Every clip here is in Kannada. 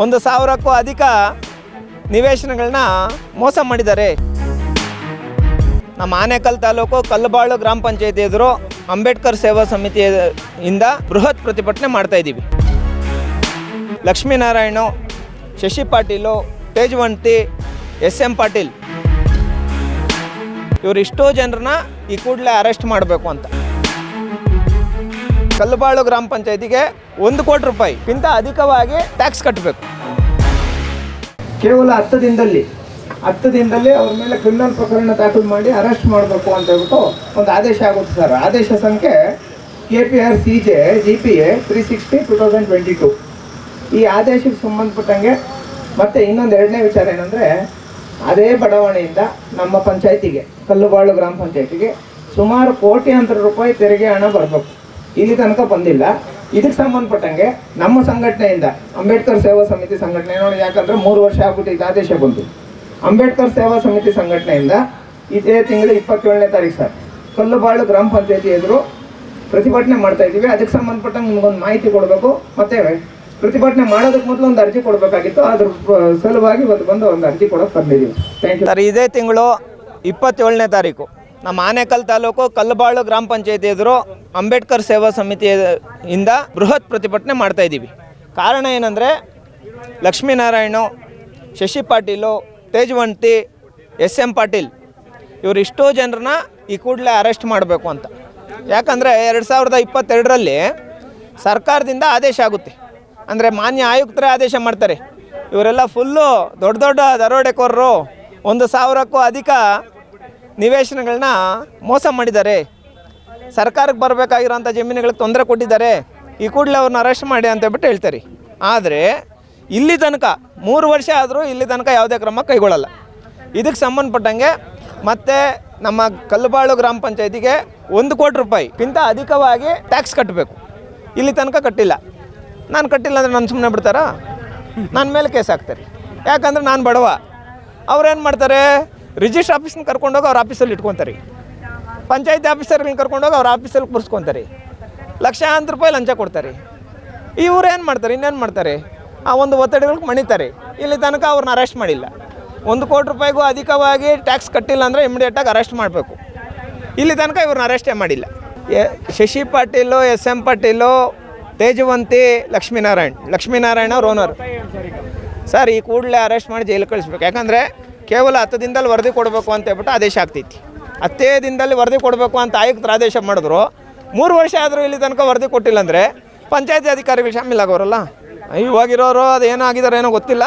ಒಂದು ಸಾವಿರಕ್ಕೂ ಅಧಿಕ ನಿವೇಶನಗಳನ್ನ ಮೋಸ ಮಾಡಿದ್ದಾರೆ. ನಮ್ಮ ಆನೇಕಲ್ ತಾಲೂಕು ಕಲ್ಲಬಾಳು ಗ್ರಾಮ ಪಂಚಾಯತಿ ಎದುರು ಅಂಬೇಡ್ಕರ್ ಸೇವಾ ಸಮಿತಿಯಿಂದ ಇಂದ ಬೃಹತ್ ಪ್ರತಿಭಟನೆ ಮಾಡ್ತಾ ಇದ್ದೀವಿ. Lakshminarayana, Shashi Patil, Tejavanti S M Patil. ಇವರು ಇಷ್ಟೋ ಜನರನ್ನ ಈ ಕೂಡಲೇ ಅರೆಸ್ಟ್ ಮಾಡಬೇಕು ಅಂತ. ಕಲ್ಲಬಾಳು ಗ್ರಾಮ ಪಂಚಾಯತಿಗೆ ಒಂದು ಕೋಟಿ ರೂಪಾಯಿಗಿಂತ ಅಧಿಕವಾಗಿ ಟ್ಯಾಕ್ಸ್ ಕಟ್ಟಬೇಕು ಕೇವಲ ಹತ್ತು ದಿನದಲ್ಲಿ ಹತ್ತು ದಿನದಲ್ಲಿ ಅವ್ರ ಮೇಲೆ ಕ್ರಿಮಿನಲ್ ಪ್ರಕರಣ ದಾಖಲು ಮಾಡಿ ಅರೆಸ್ಟ್ ಮಾಡಬೇಕು ಅಂತ ಹೇಳ್ಬಿಟ್ಟು ಒಂದು ಆದೇಶ ಆಗುತ್ತೆ ಸರ್. ಆದೇಶ ಸಂಖ್ಯೆ K P R C J G P A three sixty two thousand twenty two ಈ ಆದೇಶಕ್ಕೆ ಸಂಬಂಧಪಟ್ಟಂಗೆ ಮತ್ತೆ ಇನ್ನೊಂದು ಎರಡನೇ ವಿಚಾರ ಏನಂದರೆ, ಅದೇ ಬಡಾವಣೆಯಿಂದ ನಮ್ಮ ಪಂಚಾಯತಿಗೆ, ಕಲ್ಲುಬಾಳು ಗ್ರಾಮ ಪಂಚಾಯತಿಗೆ ಸುಮಾರು ಕೋಟ್ಯಾಂತರ ರೂಪಾಯಿ ತೆರಿಗೆ ಹಣ ಬರಬೇಕು. ಇಲ್ಲಿ ತನಕ ಬಂದಿಲ್ಲ. ಇದಕ್ಕೆ ಸಂಬಂಧಪಟ್ಟಂಗೆ ನಮ್ಮ ಸಂಘಟನೆಯಿಂದ ಅಂಬೇಡ್ಕರ್ ಸೇವಾ ಸಮಿತಿ ಸಂಘಟನೆ, ನೋಡಿ ಯಾಕಂದ್ರೆ ಮೂರು ವರ್ಷ ಆಗ್ಬಿಟ್ಟು ಆದೇಶ ಬಂತು. ಅಂಬೇಡ್ಕರ್ ಸೇವಾ ಸಮಿತಿ ಸಂಘಟನೆಯಿಂದ ಇದೇ ತಿಂಗಳು ಇಪ್ಪತ್ತೇಳನೇ ತಾರೀಕು ಸರ್. ಕಲ್ಲುಬಾಳು ಗ್ರಾಮ ಪಂಚಾಯತಿ ಎದುರು ಪ್ರತಿಭಟನೆ ಮಾಡ್ತಾ ಇದ್ದೀವಿ. ಅದಕ್ಕೆ ಸಂಬಂಧಪಟ್ಟಂಗೆ ನಿಮ್ಗೊಂದು ಮಾಹಿತಿ ಕೊಡಬೇಕು. ಮತ್ತೆ ಪ್ರತಿಭಟನೆ ಮಾಡೋದಕ್ಕೆ ಮೊದಲು ಒಂದು ಅರ್ಜಿ ಕೊಡಬೇಕಾಗಿತ್ತು. ಅದ್ರ ಸಲುವಾಗಿ ಇವತ್ತು ಬಂದು ಒಂದು ಅರ್ಜಿ ಕೊಡೋಕೆ ಬಂದಿದ್ದೀವಿ. ಥ್ಯಾಂಕ್ ಯು ಸರ್, ಇದೇ ತಿಂಗಳು ಇಪ್ಪತ್ತೇಳನೇ ತಾರೀಕು. ನಮ್ಮ ಆನೇಕಲ್ ತಾಲೂಕು ಕಲ್ಲಬಾಳು ಗ್ರಾಮ ಪಂಚಾಯತಿ ಎದುರು ಅಂಬೇಡ್ಕರ್ ಸೇವಾ ಸಮಿತಿ ಇಂದ ಬೃಹತ್ ಪ್ರತಿಭಟನೆ ಮಾಡ್ತಾ ಇದ್ದೀವಿ. ಕಾರಣ ಏನಂದರೆ ಲಕ್ಷ್ಮೀನಾರಾಯಣು, ಶಶಿ ಪಾಟೀಲು, ತೇಜವಂತಿ ಎಸ್ ಎಂ ಪಾಟೀಲ್ ಇವರು ಇಷ್ಟೋ ಜನರನ್ನ ಈ ಕೂಡಲೇ ಅರೆಸ್ಟ್ ಮಾಡಬೇಕು ಅಂತ. ಯಾಕಂದರೆ ಎರಡು ಸಾವಿರದ ಇಪ್ಪತ್ತೆರಡರಲ್ಲಿ ಸರ್ಕಾರದಿಂದ ಆದೇಶ ಆಗುತ್ತೆ. ಅಂದರೆ ಮಾನ್ಯ ಆಯುಕ್ತರೇ ಆದೇಶ ಮಾಡ್ತಾರೆ. ಇವರೆಲ್ಲ ಫುಲ್ಲು ದೊಡ್ಡ ದೊಡ್ಡ ದರೋಡೆಕೋರರು. ಒಂದು ಸಾವಿರಕ್ಕೂ ಅಧಿಕ ನಿವೇಶನಗಳನ್ನ ಮೋಸ ಮಾಡಿದ್ದಾರೆ. ಸರ್ಕಾರಕ್ಕೆ ಬರಬೇಕಾಗಿರೋಂಥ ಜಮೀನುಗಳಿಗೆ ತೊಂದರೆ ಕೊಟ್ಟಿದ್ದಾರೆ. ಈ ಕೂಡಲೇ ಅವ್ರನ್ನ ಅರೆಸ್ಟ್ ಮಾಡಿ ಅಂತ ಹೇಳ್ಬಿಟ್ಟು ಹೇಳ್ತಾರೆ. ಆದರೆ ಇಲ್ಲಿ ತನಕ ಮೂರು ವರ್ಷ ಆದರೂ ಇಲ್ಲಿ ತನಕ ಯಾವುದೇ ಕ್ರಮ ಕೈಗೊಳ್ಳಲ್ಲ. ಇದಕ್ಕೆ ಸಂಬಂಧಪಟ್ಟಂಗೆ ಮತ್ತೆ ನಮ್ಮ ಕಲ್ಲುಬಾಳು ಗ್ರಾಮ ಪಂಚಾಯತಿಗೆ ಒಂದು ಕೋಟಿ ರೂಪಾಯಿಗಿಂತ ಅಧಿಕವಾಗಿ ಟ್ಯಾಕ್ಸ್ ಕಟ್ಟಬೇಕು. ಇಲ್ಲಿ ತನಕ ಕಟ್ಟಿಲ್ಲ. ನಾನು ಕಟ್ಟಿಲ್ಲ ಅಂದರೆ ನಾನು ಸುಮ್ಮನೆ ಬಿಡ್ತಾರಾ? ನನ್ನ ಮೇಲೆ ಕೇಸ್ ಹಾಕ್ತಾರೆ. ಯಾಕಂದರೆ ನಾನು ಬಡವ. ಅವ್ರೇನು ಮಾಡ್ತಾರೆ? ರಿಜಿಸ್ಟ್ರ್ ಆಫೀಸ್ನ ಕರ್ಕೊಂಡೋಗಿ ಅವ್ರ ಆಫೀಸಲ್ಲಿ ಇಟ್ಕೊತಾರೆ. ಪಂಚಾಯತಿ ಆಫೀಸರ್ಗಳನ್ನ ಕರ್ಕೊಂಡೋಗಿ ಅವ್ರ ಆಫೀಸಲ್ಲಿ ಕೂರಿಸ್ಕೊತಾರೆ. ಲಕ್ಷಾಂತರ ರೂಪಾಯಿ ಲಂಚ ಕೊಡ್ತಾರೆ. ಇವ್ರು ಏನು ಮಾಡ್ತಾರೆ? ಇನ್ನೇನು ಮಾಡ್ತಾರೆ? ಆ ಒಂದು ಒತ್ತಡಗಳಿಗೆ ಮಣಿತಾರೆ. ಇಲ್ಲಿ ತನಕ ಅವ್ರನ್ನ ಅರೆಸ್ಟ್ ಮಾಡಿಲ್ಲ. ಒಂದು ಕೋಟಿ ರೂಪಾಯಿಗೂ ಅಧಿಕವಾಗಿ ಟ್ಯಾಕ್ಸ್ ಕಟ್ಟಿಲ್ಲ ಅಂದರೆ ಇಮಿಡಿಯೇಟಾಗಿ ಅರೆಸ್ಟ್ ಮಾಡಬೇಕು. ಇಲ್ಲಿ ತನಕ ಇವ್ರನ್ನ ಅರೆಸ್ಟೇ ಮಾಡಿಲ್ಲ. ಶಶಿ ಪಾಟೀಲು ಎಸ್ ಎಂ ಪಾಟೀಲು, ತೇಜವಂತಿ, ಲಕ್ಷ್ಮೀನಾರಾಯಣ್, ಲಕ್ಷ್ಮೀನಾರಾಯಣ ಅವ್ರ ಓನರ್ ಸರ್, ಈ ಕೂಡಲೇ ಅರೆಸ್ಟ್ ಮಾಡಿ ಜೈಲಿಗೆ ಕಳಿಸ್ಬೇಕು. ಯಾಕಂದರೆ ಕೇವಲ ಹತ್ತು ದಿನದಲ್ಲಿ ವರದಿ ಕೊಡಬೇಕು ಅಂತ ಹೇಳ್ಬಿಟ್ಟು ಆದೇಶ ಆಗ್ತೈತಿ. ಹತ್ತೇ ದಿನದಲ್ಲಿ ವರದಿ ಕೊಡಬೇಕು ಅಂತ ಆಯುಕ್ತರು ಆದೇಶ ಮಾಡಿದ್ರು. ಮೂರು ವರ್ಷ ಆದರೂ ಇಲ್ಲಿ ತನಕ ವರದಿ ಕೊಟ್ಟಿಲ್ಲ ಅಂದರೆ ಪಂಚಾಯತಿ ಅಧಿಕಾರಿಗಳು ಶಾಮೀಲಾಗೋರಲ್ಲ ಇವಾಗಿರೋರು ಅದು ಏನೋ ಆಗಿದಾರೆ ಏನೋ ಗೊತ್ತಿಲ್ಲ.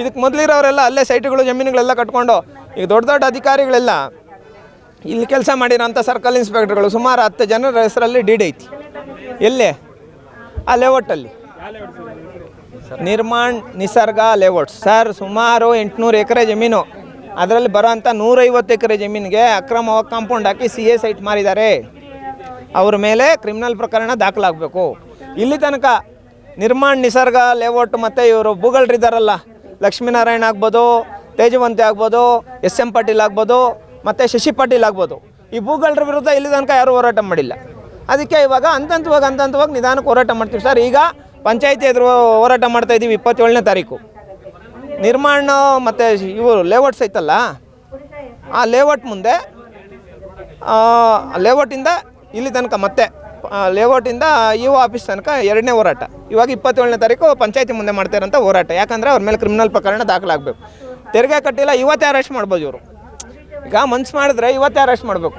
ಇದಕ್ಕೆ ಮೊದಲಿರೋರೆಲ್ಲ ಅಲ್ಲೇ ಸೈಟ್ಗಳು, ಜಮೀನುಗಳೆಲ್ಲ ಕಟ್ಕೊಂಡು ಈಗ ದೊಡ್ಡ ದೊಡ್ಡ ಅಧಿಕಾರಿಗಳೆಲ್ಲ ಇಲ್ಲಿ ಕೆಲಸ ಮಾಡಿರೋಂಥ ಸರ್ಕಲ್ ಇನ್ಸ್ಪೆಕ್ಟರ್ಗಳು ಸುಮಾರು ಹತ್ತು ಜನರ ಹೆಸರಲ್ಲಿ ಡಿ ಡಿ ಐತಿ. ಎಲ್ಲೇ? ಆ ಲೇಔಟಲ್ಲಿ. ನಿರ್ಮಾಣ್ ನಿಸರ್ಗ ಲೇಔಟ್ಸ್ ಸರ್, ಸುಮಾರು ಎಂಟುನೂರು ಎಕರೆ ಜಮೀನು ಅದರಲ್ಲಿ ಬರೋಂಥ ನೂರೈವತ್ತು ಎಕರೆ ಜಮೀನಿಗೆ ಅಕ್ರಮವಾಗಿ ಕಾಂಪೌಂಡ್ ಹಾಕಿ ಸಿ ಎ ಸೈಟ್ ಮಾರಿದ್ದಾರೆ. ಅವ್ರ ಮೇಲೆ ಕ್ರಿಮಿನಲ್ ಪ್ರಕರಣ ದಾಖಲಾಗಬೇಕು. ಇಲ್ಲಿ ತನಕ ನಿರ್ಮಾಣ ನಿಸರ್ಗ ಲೇಔಟ್ ಮತ್ತು ಇವರು ಭೂಗಳರಿದ್ದಾರಲ್ಲ ಲಕ್ಷ್ಮೀನಾರಾಯಣ ಆಗ್ಬೋದು, ತೇಜವಂತಿ ಆಗ್ಬೋದು, ಎಸ್ ಎಂ ಪಾಟೀಲ್ ಆಗ್ಬೋದು, ಮತ್ತು ಶಶಿ ಪಾಟೀಲ್ ಆಗ್ಬೋದು. ಈ ಭೂಗಳ್ರ ವಿರುದ್ಧ ಇಲ್ಲಿ ತನಕ ಯಾರೂ ಹೋರಾಟ ಮಾಡಿಲ್ಲ. ಅದಕ್ಕೆ ಇವಾಗ ಹಂತಂತವಾಗಿ ಹಂತಂತವಾಗಿ ನಿಧಾನಕ್ಕೆ ಹೋರಾಟ ಮಾಡ್ತೀವಿ ಸರ್. ಈಗ ಪಂಚಾಯತಿ ಎದುರು ಹೋರಾಟ ಮಾಡ್ತಾ ಇದ್ದೀವಿ ಇಪ್ಪತ್ತೇಳನೇ ತಾರೀಕು. ನಿರ್ಮಾಣ ಮತ್ತು ಇವರು ಲೇಔಟ್ಸ್ ಐತಲ್ಲ ಆ ಲೇಔಟ್ ಮುಂದೆ ಲೇಔಟಿಂದ ಇಲ್ಲಿ ತನಕ ಮತ್ತೆ ಲೇಔಟಿಂದ ಇ ಒ ಆಫೀಸ್ ತನಕ ಎರಡನೇ ಹೋರಾಟ. ಇವಾಗ ಇಪ್ಪತ್ತೇಳನೇ ತಾರೀಕು ಪಂಚಾಯತಿ ಮುಂದೆ ಮಾಡ್ತಾರಂಥ ಹೋರಾಟ. ಯಾಕಂದರೆ ಅವ್ರ ಮೇಲೆ ಕ್ರಿಮಿನಲ್ ಪ್ರಕರಣ ದಾಖಲಾಗಬೇಕು. ತೆರಿಗೆ ಕಟ್ಟಿಲ್ಲ, ಇವತ್ತೇ ಅರೆಸ್ಟ್ ಮಾಡ್ಬೋದು ಇವರು. ಈಗ ಮನ್ಸು ಮಾಡಿದ್ರೆ ಇವತ್ತೇ ಅರೆಸ್ಟ್ ಮಾಡಬೇಕು.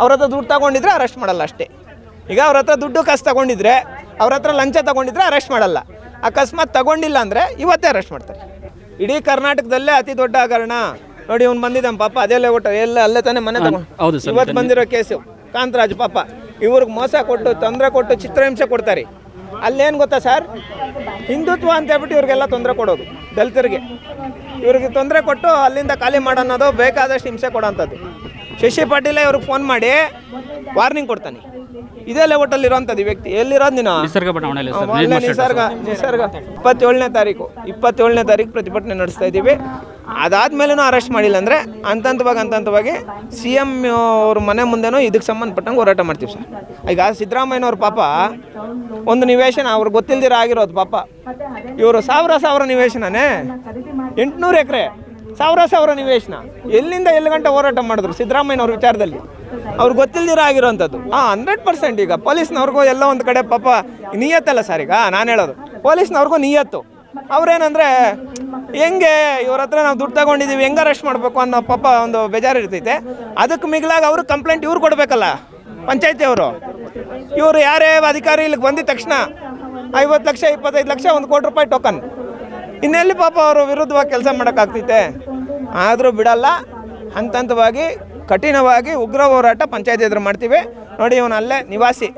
ಅವ್ರ ಹತ್ರ ದುಡ್ಡು ತಗೊಂಡಿದ್ರೆ ಅರೆಸ್ಟ್ ಮಾಡಲ್ಲ ಅಷ್ಟೇ. ಈಗ ಅವ್ರ ಹತ್ರ ದುಡ್ಡು ಕಾಸು ತಗೊಂಡಿದ್ರೆ, ಅವ್ರ ಹತ್ರ ಲಂಚ ತಗೊಂಡಿದ್ರೆ ಅರೆಸ್ಟ್ ಮಾಡಲ್ಲ. ಅಕಸ್ಮಾತ್ ತಗೊಂಡಿಲ್ಲ ಅಂದರೆ ಇವತ್ತೇ ಅರೆಸ್ಟ್ ಮಾಡ್ತಾರೆ. ಇಡೀ ಕರ್ನಾಟಕದಲ್ಲೇ ಅತಿ ದೊಡ್ಡ ಹಗರಣ. ನೋಡಿ ಇವ್ನು ಬಂದಿದ್ದಾನೆ ಪಾಪ ಅದೆಲ್ಲೇ ಒಟ್ಟು ಎಲ್ಲ ಅಲ್ಲೇ ತಾನೇ ಮನೆ ತಗೊಂಡು ಹೌದು ಸರ್, ಇವತ್ತು ಬಂದಿರೋ ಕೇಸು ಕಾಂತರಾಜ್ ಪಾಪ ಇವ್ರಿಗೆ ಮೋಸ ಕೊಟ್ಟು ತೊಂದರೆ ಕೊಟ್ಟು ಚಿತ್ರಹಿಂಸೆ ಕೊಡ್ತಾರೆ. ಅಲ್ಲೇನು ಗೊತ್ತಾ ಸರ್? ಹಿಂದುತ್ವ ಅಂತ ಹೇಳ್ಬಿಟ್ಟು ಇವ್ರಿಗೆಲ್ಲ ತೊಂದರೆ ಕೊಡೋದು ದಲಿತರಿಗೆ. ಇವ್ರಿಗೆ ತೊಂದರೆ ಕೊಟ್ಟು ಅಲ್ಲಿಂದ ಖಾಲಿ ಮಾಡೋನ್ನೋದು ಬೇಕಾದಷ್ಟು ಹಿಂಸೆ ಕೊಡೋಂಥದ್ದು ಶಶಿ ಪಾಟೀಲ ಇವ್ರಿಗೆ ಫೋನ್ ಮಾಡಿ ವಾರ್ನಿಂಗ್ ಕೊಡ್ತಾನೆ. ಇದೇ ಲೇಔಟ್ ಅಲ್ಲಿ ಈ ವ್ಯಕ್ತಿ. ಎಲ್ಲಿರೋದು ನೀನು? ನಿಸರ್ಗ ಬಡಾವಣೆಯಲ್ಲಿ ಸರ್ ನಿಸರ್ಗ ನಿಸರ್ಗ. ಇಪ್ಪತ್ತೇಳನೇ ತಾರೀಕು ಇಪ್ಪತ್ತೇಳನೇ ತಾರೀಕು ಪ್ರತಿಭಟನೆ ನಡೆಸ್ತಾ ಇದ್ದೀವಿ. ಅದಾದ್ಮೇಲೂ ಅರೆಸ್ಟ್ ಮಾಡಿಲ್ಲ ಅಂದರೆ ಅಂತಂತವಾಗಿ ಅಂತಂತವಾಗಿ ಸಿ ಎಂ ಅವ್ರ ಮನೆ ಮುಂದೆನೂ ಇದಕ್ಕೆ ಸಂಬಂಧಪಟ್ಟಂಗೆ ಹೋರಾಟ ಮಾಡ್ತೀವಿ ಸರ್. ಈಗ ಸಿದ್ದರಾಮಯ್ಯನವ್ರ ಪಾಪ ಒಂದು ನಿವೇಶನ ಅವ್ರಿಗೆ ಗೊತ್ತಿಲ್ದಿರ ಆಗಿರೋದು ಪಾಪ. ಇವರು ಸಾವಿರ ಸಾವಿರ ನಿವೇಶನನೇ. ಎಂಟುನೂರು ಎಕರೆ. ಸಾವಿರ ಸಾವಿರ ನಿವೇಶನ. ಎಲ್ಲಿಂದ ಎಲ್ಲಿ ಗಂಟೆ ಹೋರಾಟ ಮಾಡಿದ್ರು ಸಿದ್ದರಾಮಯ್ಯನವ್ರ ವಿಚಾರದಲ್ಲಿ? ಅವ್ರು ಗೊತ್ತಿಲ್ದಿರ ಆಗಿರೋವಂಥದ್ದು ಆ ಹಂಡ್ರೆಡ್ ಪರ್ಸೆಂಟ್ ಈಗ. ಪೊಲೀಸ್ನವ್ರಿಗೂ ಎಲ್ಲ ಒಂದು ಕಡೆ ಪಾಪ ನಿಯತ್ತಲ್ಲ ಸರ್ ಈಗ? ನಾನು ಹೇಳೋದು. ಪೊಲೀಸ್ನವ್ರಿಗೂ ನಿಯತ್ತು. ಅವ್ರೇನಂದ್ರೆ ಹೆಂಗೆ ಇವ್ರ ಹತ್ರ ನಾವು ದುಡ್ಡು ತಗೊಂಡಿದ್ದೀವಿ ಹೆಂಗೆ ಅರೆಸ್ಟ್ ಮಾಡಬೇಕು ಅನ್ನೋ ಪಾಪ ಒಂದು ಬೇಜಾರು ಇರ್ತೈತೆ ಅದಕ್ಕೆ ಮಿಗಿಲಾಗಿ ಅವರು ಕಂಪ್ಲೇಂಟ್ ಇವ್ರು ಕೊಡಬೇಕಲ್ಲ ಪಂಚಾಯತಿ ಅವರು. ಇವರು ಯಾರೇ ಅಧಿಕಾರಿ ಇಲ್ಲಿಗೆ ಬಂದಿದ ತಕ್ಷಣ ಐವತ್ತು ಲಕ್ಷ ಇಪ್ಪತ್ತೈದು ಲಕ್ಷ ಒಂದು ಕೋಟಿ ರೂಪಾಯಿ ಟೋಕನ್ ಇನ್ನೆಲ್ಲಿ ಪಾಪ ಅವರು ವಿರುದ್ಧವಾಗಿ ಕೆಲಸ ಮಾಡೋಕ್ಕಾಗ್ತೈತೆ? ಆದರೂ ಬಿಡಲ್ಲ. ಹಂತ ಹಂತವಾಗಿ ಕಠಿಣವಾಗಿ ಉಗ್ರ ಹೋರಾಟ ಪಂಚಾಯತ್ ಎದುರು ಮಾಡ್ತೀವಿ. ನೋಡಿ ಇವನು ಅಲ್ಲೇ ನಿವಾಸಿ.